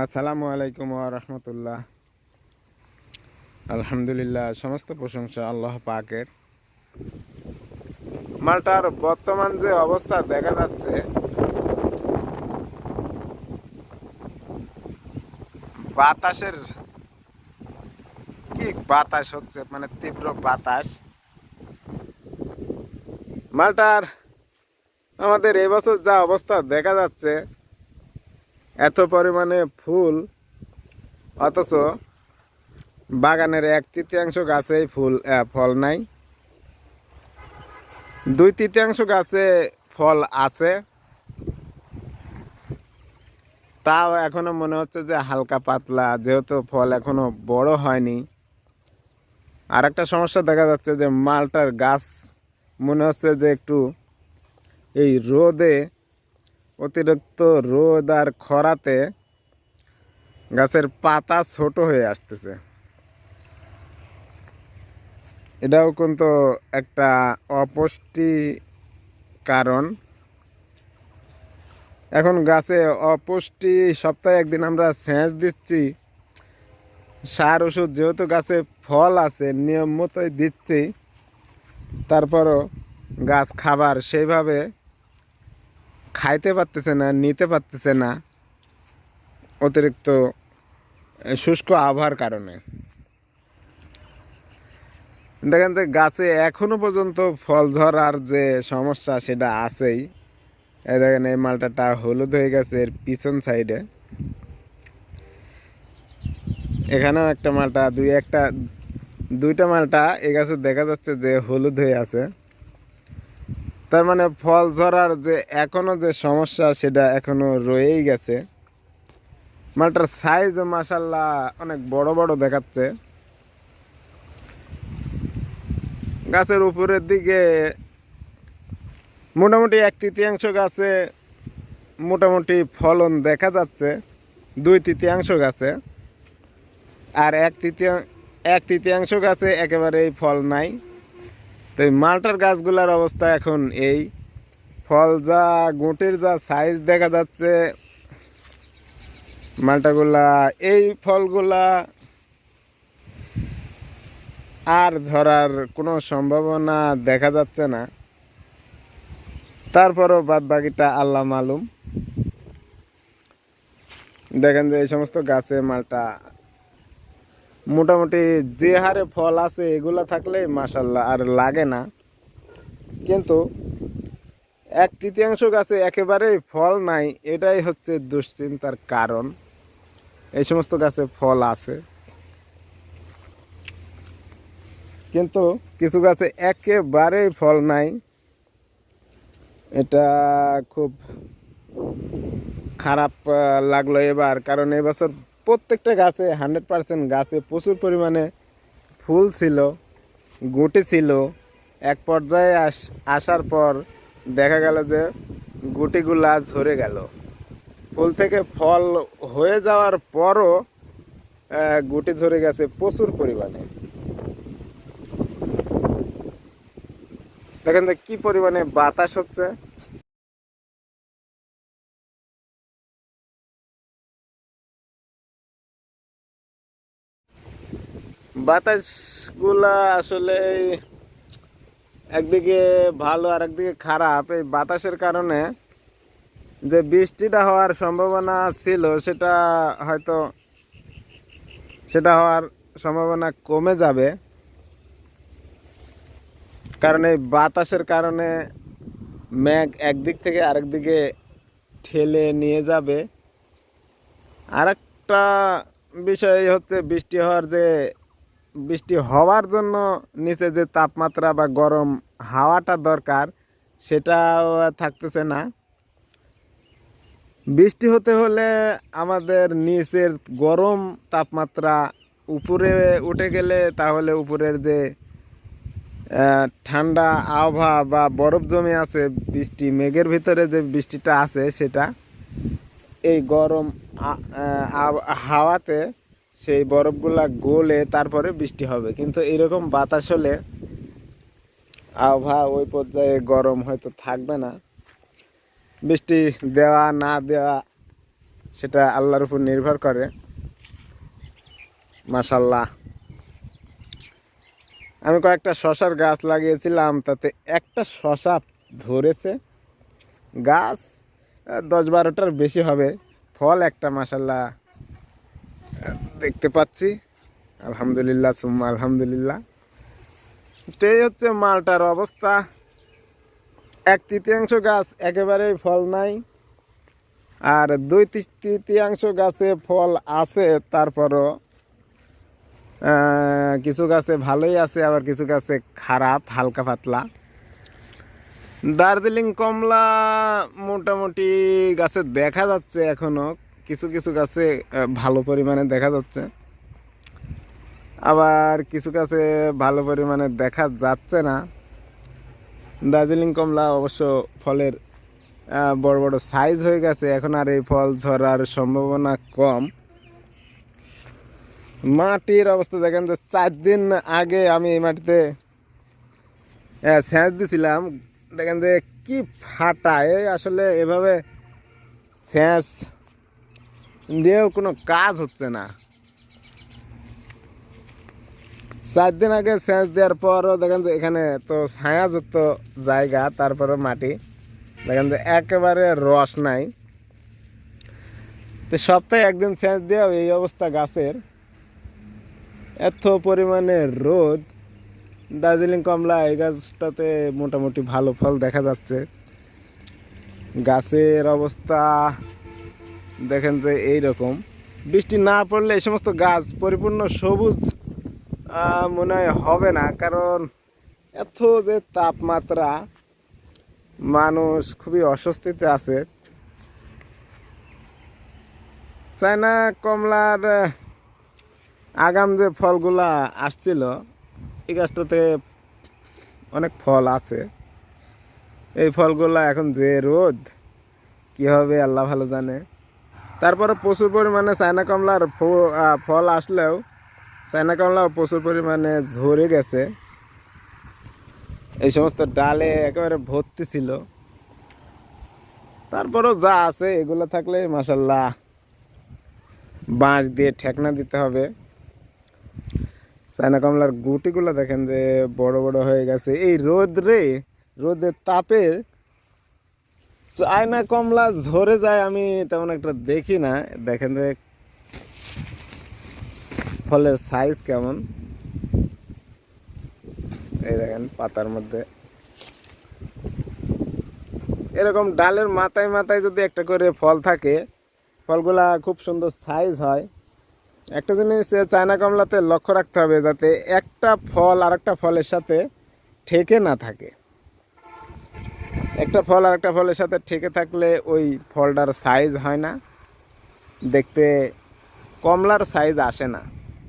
আসসালামু আলাইকুম রহমতুল্লাহ। আলহামদুলিল্লাহ, সমস্ত প্রশংসা আল্লাহ পাকের। মালটার বর্তমান যে অবস্থা দেখা যাচ্ছে, বাতাসের কি বাতাস হচ্ছে মানে তীব্র বাতাস। মালটার আমাদের এবছর যা অবস্থা দেখা যাচ্ছে এত পরিমাণে ফুল, অথচ বাগানের এক তৃতীয়াংশ গাছেই ফুল ফল নাই। দুই তৃতীয়াংশ গাছে ফল আছে। তাও এখনও মনে হচ্ছে যে হালকা পাতলা, যেহেতু ফল এখনও বড় হয়নি। আর একটা সমস্যা দেখা যাচ্ছে যে মালটার গাছ মনে হচ্ছে যে একটু এই রোদে অতিরিক্ত রোদ আর খরাতে গাছের পাতা ছোট হয়ে আসতেছে। এটাও কিন্তু একটা অপুষ্টি কারণ। এখন গাছে অপুষ্টি সপ্তাহে একদিন আমরা সেচ দিচ্ছি। সার ওষুধ যেহেতু গাছে ফল আছে, নিয়ম মতোই দিচ্ছি। তারপরও গাছ খাবার সেইভাবে খাইতে পারতেছে না, নিতে পারতেছে না। অতিরিক্ত শুষ্ক আবহাওয়ার কারণে। দেখেন যে গাছে এখনও পর্যন্ত ফল ধরার যে সমস্যা সেটা আছেই। এই দেখেন, এই মালটাটা হলুদ হয়ে গেছে এর পিছন সাইডে। এখানেও একটা মালটা, দুই একটা, দুইটা মালটা এই গাছে দেখা যাচ্ছে যে হলুদ হয়ে আছে। তার মানে ফল ঝরার যে এখনও যে সমস্যা, সেটা এখনও রয়েই গেছে। মালটার সাইজ মাসাল্লাহ অনেক বড় বড় দেখাচ্ছে। গাছের উপরের দিকে মোটামুটি এক তৃতীয়াংশ গাছে মোটামুটি ফলন দেখা যাচ্ছে, দুই তৃতীয়াংশ গাছে। আর এক তৃতীয়, এক তৃতীয়াংশ গাছে একেবারেই ফল নাই। তো মালটার গাছগুলোর অবস্থা এখন এই। ফল যা গুটির যা সাইজ দেখা যাচ্ছে, মালটাগুলা, এই ফলগুলা আর ঝরার কোনো সম্ভাবনা দেখা যাচ্ছে না। তারপরও বাদ বাকিটা আল্লাহ মালুম। দেখেন যে এই সমস্ত গাছে মালটা মোটামুটি যে হারে ফল আছে, এগুলা থাকলে মাসাল্লাহ আর লাগে না। কিন্তু এক তৃতীয়াংশ গাছে একেবারেই ফল নাই, এটাই হচ্ছে দুশ্চিন্তার কারণ। এই সমস্ত গাছে ফল আছে। কিন্তু কিছু গাছে একেবারেই ফল নাই। এটা খুব খারাপ লাগল এবার, কারণ এবছর প্রত্যেকটা গাছে হান্ড্রেড পার্সেন্ট গাছে প্রচুর পরিমাণে ফুল ছিল, গুটি ছিল। এক পর্যায়ে আস, আসার পর দেখা গেল যে গুটিগুলা ঝরে গেল। ফুল থেকে ফল হয়ে যাওয়ার পরও গুটি ঝরে গেছে প্রচুর পরিমাণে। দেখেন তো কি পরিমাণে বাতাস হচ্ছে। বাতাসগুলা আসলে একদিকে ভালো আর একদিকে খারাপ। এই বাতাসের কারণে যে বৃষ্টিটা হওয়ার সম্ভাবনা ছিল, সেটা হয়তো, সেটা হওয়ার সম্ভাবনা কমে যাবে। কারণ এই বাতাসের কারণে মেঘ একদিক থেকে আরেক দিকে ঠেলে নিয়ে যাবে। আর একটা বিষয় হচ্ছে বৃষ্টি হওয়ার যে বৃষ্টি হওয়ার জন্য নিচে যে তাপমাত্রা বা গরম হাওয়াটা দরকার, সেটাও থাকতেছে না। বৃষ্টি হতে হলে আমাদের নিচের গরম তাপমাত্রা উপরে উঠে গেলে তাহলে উপরের যে ঠান্ডা আবহাওয়া বা বরফ জমে আছে, বৃষ্টি মেঘের ভিতরে যে বৃষ্টিটা আছে সেটা এই গরম হাওয়াতে সেই বরফগুলা গলে তারপরে বৃষ্টি হবে। কিন্তু এরকম বাতাস হলে আবহাওয়া ওই পর্যায়ে গরম হয়তো থাকবে না। বৃষ্টি দেওয়া না দেওয়া সেটা আল্লাহর উপর নির্ভর করে। মাশাল্লাহ আমি কয়েকটা শশার গাছ লাগিয়েছিলাম তাতে একটা শশা ধরেছে। গাছ দশ বারোটার বেশি হবে। ফল একটা মাশাল্লাহ আহ, দেখতে পাচ্ছি। আলহামদুলিল্লাহ, সুম্মা আলহামদুলিল্লাহ। তো এই হচ্ছে মালটার অবস্থা। এক তৃতীয়াংশ গাছ একেবারেই ফল নাই। আর দুই তৃতীয়াংশ গাছে ফল আছে, তারপরও কিছু গাছে ভালোই আছে, আবার কিছু গাছে খারাপ, হালকা পাতলা। দার্জিলিং কমলা মোটামুটি গাছে দেখা যাচ্ছে এখনও। কিছু কিছু গাছে ভালো পরিমাণে দেখা যাচ্ছে। আবার কিছু গাছে ভালো পরিমাণে দেখা যাচ্ছে না। দার্জিলিং কমলা অবশ্য ফলের বড় বড় সাইজ হয়ে গেছে। এখন আর এই ফল ধরার সম্ভাবনা কম। মাটির অবস্থা দেখেন যে চার দিন আগে আমি এই মাটিতে সেচ দিছিলাম। দেখেন যে কি ফাটা। এই আসলে এভাবে সেচ দিয়েও কোনো কাজ হচ্ছে না। চার দিন আগে সেচ দেওয়ার পরও দেখেন যে এখানে তো ছায়াযুক্ত জায়গা তারপরে মাটি। দেখেন যে একেবারে রস নাই। তো সপ্তাহে একদিন সেচ দেওয়া এই অবস্থা গাছের। এত পরিমাণে রোদ। দার্জিলিং, কমলা এই গাছটাতে মোটামুটি ভালো ফল দেখা যাচ্ছে। গাছের অবস্থা দেখেন যে এই রকম বৃষ্টি না পড়লে এই সমস্ত গাছ পরিপূর্ণ সবুজ মনে হবে না। কারণ এত যে তাপমাত্রা, মানুষ খুবই অস্বস্তিতে আছে। চায়না কমলার আগাম যে ফলগুলা আসছিল, এই গাছটাতে অনেক ফল আছে। এই ফলগুলা এখন যে রোদ, কী হবে আল্লাহ ভালো জানে। তারপরে প্রচুর পরিমাণে চায়না কমলার ফল আসলেও চায়না কমলাও প্রচুর পরিমাণে ঝরে গেছে। এই সমস্ত ডালে একেবারে ভর্তি ছিল। তারপরও যা আছে এগুলো থাকলে মাসাল্লাহ বাঁশ দিয়ে ঠেকনা দিতে হবে। চায়না কমলার গুটিগুলো দেখেন যে বড় বড় হয়ে গেছে। এই রোদ রে, রোদের তাপে চায়না কমলা ঝরে যায়, আমি তেমন একটা দেখি না। দেখেন যে ফলের সাইজ কেমন। এই দেখেন পাতার মধ্যে। এরকম ডালের মাথায় মাথায় যদি একটা করে ফল থাকে, ফলগুলা খুব সুন্দর সাইজ হয়। একটা জিনিস চায়না কমলাতে লক্ষ্য রাখতে হবে, যাতে একটা ফল আর একটা ফলের সাথে ঠেকে না থাকে। একটা ফল আর একটা ফলের সাথে ঠেকে থাকলে ওই ফলটার সাইজ হয় না। দেখতে কমলার সাইজ আসে না।